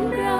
one ground.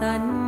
ก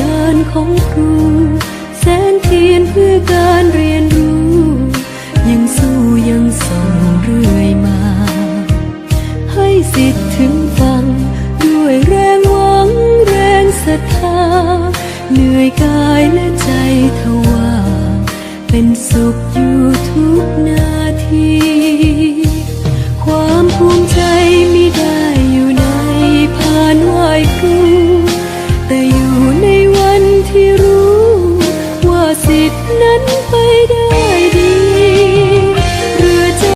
ณ ของครูแสนเทียนเพื่อการเรียนรู้ ยังสู้ยังส่องเรื่อยมา ให้สิทธิ์ถึงฟัง ด้วยแรงหวังแรงศรัทธา เหนื่อยกายและใจทว่า เป็นสุขอยู่ทุกนา